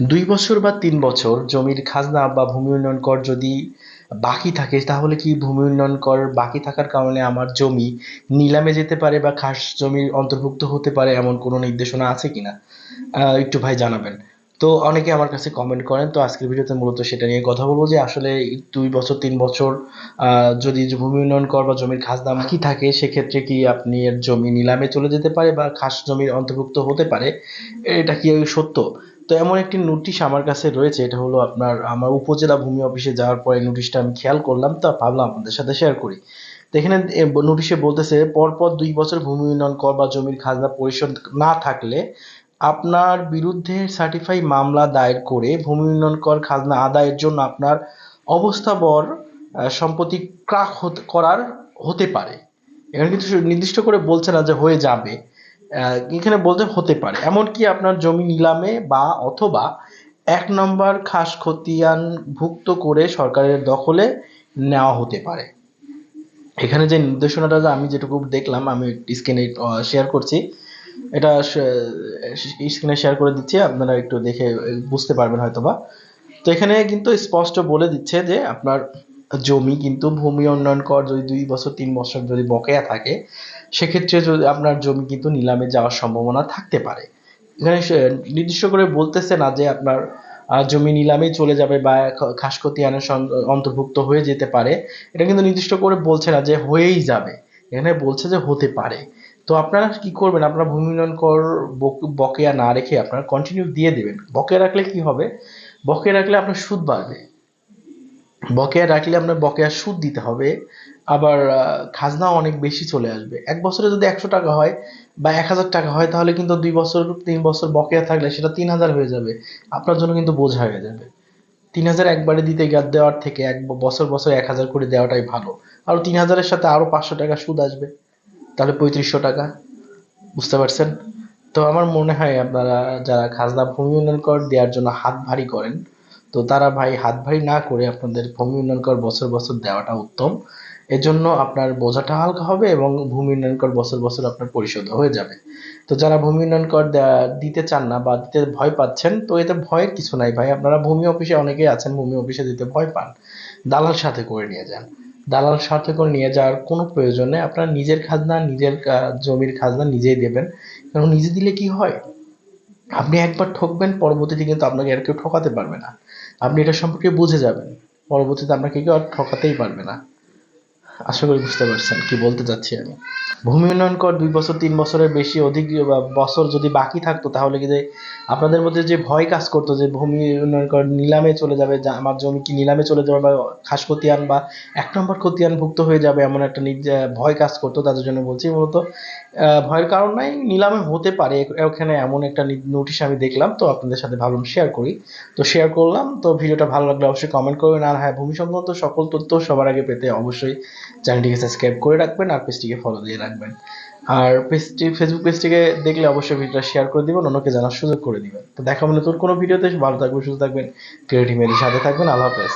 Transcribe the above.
দুই বছর বা তিন বছর জমির খাজনা বা ভূমি উন্নয়ন কর যদি বাকি থাকে তাহলে কি ভূমি উন্নয়ন কর বাকি থাকার কারণে আমার জমি নিলামে যেতে পারে বা খাস জমির অন্তর্ভুক্ত হতে পারে এমন কোনো নির্দেশনা আছে কিনা? আহ, একটু ভাই জানাবেন। তো অনেকে আমার কাছে কমেন্ট করেন তো আজকের ভিডিওতে মূলত সেটা নিয়ে কথা বলব যে আসলে দুই বছর তিন বছর যদি ভূমি উন্নয়ন কর বা জমির খাজনা বাকি থাকে সেক্ষেত্রে কি আপনি এর জমি নিলামে চলে যেতে পারে বা খাস জমির অন্তর্ভুক্ত হতে পারে? এটা কি সত্য? তো এমন একটি নোটিশ আমার কাছে রয়েছে, এটা হলো আপনার আমার উপজেলা ভূমি অফিসে যাওয়ার পরে নোটিশটা আমি খেয়াল করলাম, তা ভাবলাম আপনাদের সাথে শেয়ার করি। তো এখানে নোটিশে বলতেছে, পরপর দুই বছর ভূমি উন্নয়ন কর বা জমির খাজনা পরিশোধ না থাকলে আপনার বিরুদ্ধে সার্টিফাই মামলা দায়ের করে ভূমি উন্নয়ন কর খাজনা আদায়ের জন্য আপনার অবস্থাবর সম্পত্তি ক্রাক করার হতে পারে। এখানে কিন্তু নির্দিষ্ট করে বলছে না যে হয়ে যাবে। এখানে বলতে হতে পারে। এমনকি আপনার জমি নিলামে বা অথবা এক নম্বর খাস খতিয়ান ভুক্ত করে সরকারের দখলে নেওয়া হতে পারে। এখানে যে নির্দেশনাটা আমি যেটুকু দেখলাম, আমি স্ক্রিনে শেয়ার করছি। এটা স্ক্রিনে শেয়ার করে দিচ্ছি, আপনারা একটু দেখে, বুঝতে পারবেন হয়তোবা। তো এখানে কিন্তু স্পষ্ট বলে দিচ্ছে যে আপনার জমি কিন্তু ভূমি উন্নয়ন কর যদি দুই বছর, তিন বছর যদি বকেয়া থাকে, সেক্ষেত্রে যদি আপনার জমি কিন্তু নিলামে যাওয়ার সম্ভাবনা থাকতে পারে। এখানে নির্দিষ্ট করে বলতেছে না যে আপনার জমি নিলামে চলে যাবে বা খাস সং- অন্তর্ভুক্ত হয়ে যেতে পারে। এটা কিন্তু নির্দিষ্ট করে বলছে না যে হয়েই যাবে। এখানে বলছে যে হতে পারে। তো আপনারা কি করবেন? আপনারা ভূমি উন্নয়ন কর বক- বকেয়া না রেখে আপনারা কন্টিনিউ দিয়ে দেবেন। বকেয়া রাখলে কি হবে? বকেয়া রাখলে আপনার সুদ বাড়বে। বকেয়া রাখলে আপনার বকেয়া সুদ দিতে হবে আবার আহ, খাজনাও অনেক বেশি চলে আসবে। এক বছরে যদি একশো টাকা হয় বা এক হাজার টাকা হয় তাহলে কিন্তু দুই বছর তিন বছর বকেয়া থাকলে সেটা তিন হাজার হয়ে যাবে। আপনার জন্য কিন্তু বোঝা হয়ে যাবে। তিন হাজার একবারে দিতে দেওয়ার থেকে এক বছর বছর এক হাজার করে দেওয়াটাই ভালো। আর তিন হাজারের সাথে আরও পাঁচশো টাকা সুদ আসবে। তাহলে পঁয়ত্রিশশো টাকা। বুঝতে পারছেন? তো আমার মনে হয় আপনারা যারা খাজনা ভূমি উন্নয়ন কর দেওয়ার জন্য হাত ভারী করেন। তো তারা ভাই হাত ভারী না করে আপনাদের ভূমি উন্নয়ন কর বছর বছর দেওয়াটা উত্তম। এজন্য আপনার বোঝাটা হালকা হবে এবং ভূমি উন্নয়ন কর বছর বছর আপনার পরিশোধ হয়ে যাবে। তো যারা ভূমি উন্নয়ন কর দিতে চান না বা দিতে ভয় পাচ্ছেন, তো এতে ভয়ের কিছু নাই ভাই। আপনারা ভূমি অফিসে অনেকেই আছেন, ভূমি অফিসে দিতে ভয় পান। দালাল সাথে করে নিয়ে যান। দালাল সাথে করে নিয়ে যাওয়ার কোনো প্রয়োজন নেই আপনার নিজের খাজনা, নিজের জমির খাজনা নিজেই দেবেন। কারণ নিজে দিলে কি হয়? আপনি একবার ঠকবেন, পরবর্তীতে কিন্তু আপনাকে আর কেউ ঠকাতে পারবে না। আপনি এটা সম্পর্কে বুঝে যাবেন। পরবর্তীতে আপনাকে কেউ আর ঠকাতেই পারবে না। আশা করি বুঝতে পারছেন কি বলতে চাচ্ছি আমি। ভূমি উন্নয়ন কর দুই বছর, তিন বছরের বেশি অধিক বছর যদি বাকি থাকতো, তাহলে কি যে আপনাদের মধ্যে যে ভয় কাজ করতো যে ভূমি উন্নয়ন কর নিলামে চলে যাবে, যা আমার জমি কি নিলামে চলে যাবে বা খাস খতিয়ান বা এক নম্বর খতিয়ান ভুক্ত হয়ে যাবে এমন একটা ভয় কাজ করতো, তাদের জন্য বলছি মূলত ভয়ের কারণ নাই, নিলামে হতে পারে ওখানে এমন একটা নোটিশ আমি দেখলাম, তো আপনাদের সাথে ভাবলাম শেয়ার করি। তো শেয়ার করলাম, তো ভিডিওটা ভালো লাগলে অবশ্যই কমেন্ট করবেন, আর হ্যাঁ ভূমি সংক্রান্ত সকল তথ্য সবার আগে পেতে অবশ্যই চ্যানেলটিকে সাবস্ক্রাইব করে রাখবেন আর পেজটিকে ফলো দিয়ে রাখবেন। আর পেজটি ফেসবুক পেজটিকে দেখলে অবশ্যই ভিডিওটা শেয়ার করে দিবেন, অন্যকে জানার সুযোগ করে দিবেন। তো দেখা হবে নতুন কোনো ভিডিওতে, ভালো থাকবেন, সুস্থ থাকবেন, ক্রিয়েটিভ মেয়েদের সাথে থাকবেন, আল্লাহ হাফেজ।